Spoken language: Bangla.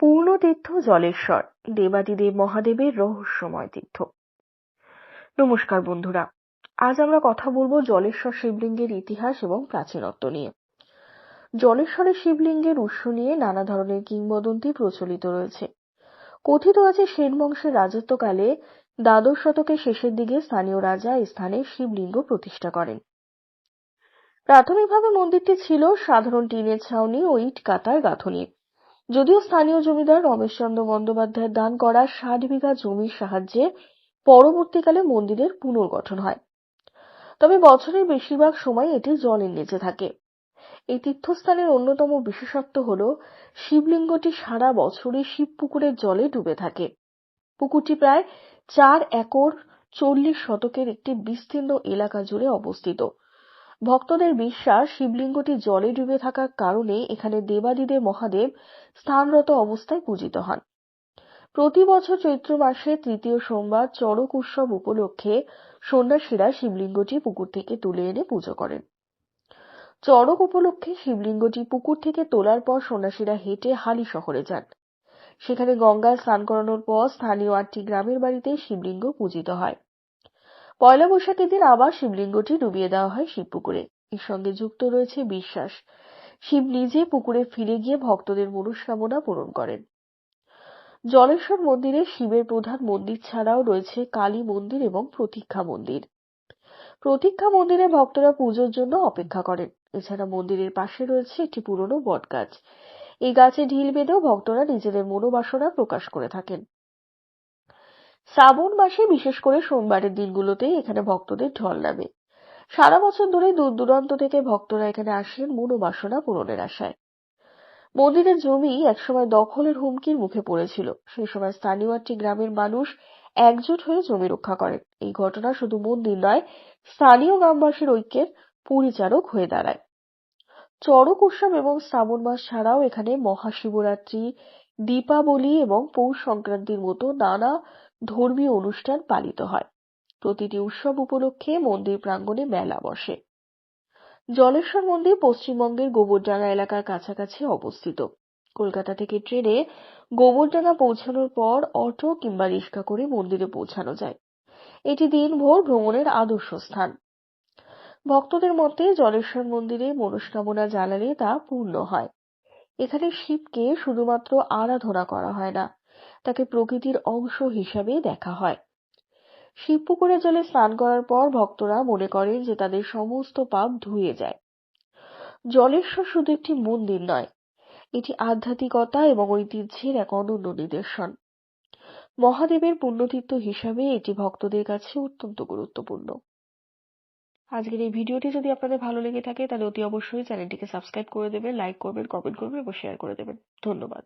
পূর্ণতীর্থ জলেশ্বর, দেবাদিদেব মহাদেবের রহস্যময় তীর্থ। নমস্কার বন্ধুরা, আজ আমরা কথা বলব জলেশ্বর শিবলিঙ্গের ইতিহাস এবং প্রাচীনত্ব নিয়ে। জলেশ্বরের শিবলিঙ্গের উৎস নিয়ে নানা ধরনের কিংবদন্তি প্রচলিত রয়েছে। কথিত আছে সেন বংশের রাজত্বকালে দ্বাদশ শতকের শেষের দিকে স্থানীয় রাজা স্থানে শিবলিঙ্গ প্রতিষ্ঠা করেন। প্রাথমিকভাবে মন্দিরটি ছিল সাধারণ টিনের ছাউনি ও ইট কাটার গাঁথনি। যদিও স্থানীয় জমিদার রমেশচন্দ্র বন্দ্যোপাধ্যায়ের দান করা ষাট বিঘা জমির সাহায্যে পরবর্তীকালে মন্দিরের পুনর্গঠন হয়। তবে বছরের বেশিরভাগ সময় এটি জলের নিচে থাকে। এই তীর্থস্থানের অন্যতম বিশেষত্ব হল, শিবলিঙ্গটি সারা বছরই শিব পুকুরের জলে ডুবে থাকে। পুকুরটি প্রায় চার একর চল্লিশ শতকের একটি বিস্তীর্ণ এলাকা জুড়ে অবস্থিত। ভক্তদের বিশ্বাস, শিবলিঙ্গটি জলে ডুবে থাকার কারণে এখানে দেবাদিদেব মহাদেব স্থানরত অবস্থায় পূজিত হন। প্রতি বছর চৈত্র মাসে তৃতীয় সোমবার চড়ক উৎসব উপলক্ষে সন্ন্যাসীরা শিবলিঙ্গটি পুকুর থেকে তুলে এনে পুজো করেন। চড়ক উপলক্ষে শিবলিঙ্গটি পুকুর থেকে তোলার পর সন্ন্যাসীরা হেঁটে হালি শহরে যান। সেখানে গঙ্গায় স্নান করানোর পর স্থানীয় আটটি গ্রামের বাড়িতে শিবলিঙ্গ পূজিত হয়। পয়লা বৈশাখের দিন আবার শিবলিঙ্গটি ডুবিয়ে দেওয়া হয় শিবপুকুরে এর সঙ্গে যুক্ত রয়েছে বিশ্বাস। শিব নিজে পুকুরে ফিরে গিয়ে ভক্তদের মনস্কামনা পূরণ করেন। জলেশ্বর মন্দিরে শিবের প্রধান মন্দির ছাড়াও রয়েছে কালী মন্দির এবং প্রতীক্ষা মন্দির। প্রতীক্ষা মন্দিরে ভক্তরা পুজোর জন্য অপেক্ষা করেন। এছাড়া মন্দিরের পাশে রয়েছে একটি পুরনো বটগাছ। এই গাছে ঢিল বেঁধেও ভক্তরা নিজেদের মনোবাসনা প্রকাশ করে থাকেন। শ্রাবণ মাসে বিশেষ করে সোমবারের দিনগুলোতে এখানে ভক্তদের ঢল নামে। সারা বছর ধরে দূর দূরান্ত থেকে ভক্তরা এখানে আসেন মনোবাসনা পূরণের আশায়। মন্দিরের জমি একসময় দখলের হুমকির মুখে পড়েছিল। সেই সময় স্থানীয় একটি গ্রামের মানুষ একজোট হয়ে জমি রক্ষা করেন। এই ঘটনা শুধু মন্দির নয়, স্থানীয় গ্রামবাসীর ঐক্যের পরিচারক হয়ে দাঁড়ায়। চড়ক উৎসব এবং শ্রাবণ মাস ছাড়াও এখানে মহাশিবরাত্রি, দীপাবলি এবং পৌষ সংক্রান্তির মতো নানা ধর্মীয় অনুষ্ঠান পালিত হয়। প্রতিটি উৎসব উপলক্ষে মন্দির প্রাঙ্গণে মেলা বসে। জলেশ্বর মন্দির পশ্চিমবঙ্গের গোবরডাঙ্গা এলাকার কাছাকাছি অবস্থিত। কলকাতা থেকে ট্রেনে গোবরডাঙ্গা পৌঁছানোর পর অটো কিংবা রিক্সা করে মন্দিরে পৌঁছানো যায়। এটি দিনভর ভ্রমণের আদর্শ স্থান। ভক্তদের মতে জলেশ্বর মন্দিরে মনস্কামনা জ্বালালে তা পূর্ণ হয়। এখানে শিবকে শুধুমাত্র আরাধনা করা হয় না তাকে প্রকৃতির অংশ হিসাবে দেখা হয়। শিবপুকুরে জলে স্নান করার পর ভক্তরা মনে করেন যে তাদের সমস্ত পাপ ধুয়ে যায়। জলেশ্বর শুধু একটি মন্দির নয়, এটি আধ্যাত্মিকতা এবং ঐতিহ্যের এক অনন্য নিদর্শন। মহাদেবের পুণ্যতীর্থ হিসাবে এটি ভক্তদের কাছে অত্যন্ত গুরুত্বপূর্ণ। আজকের এই ভিডিওটি যদি আপনাদের ভালো লেগে থাকে, তাহলে অতি অবশ্যই চ্যানেলটিকে সাবস্ক্রাইব করে দেবেন, লাইক করবেন কমেন্ট করবেন এবং শেয়ার করে দেবেন। ধন্যবাদ।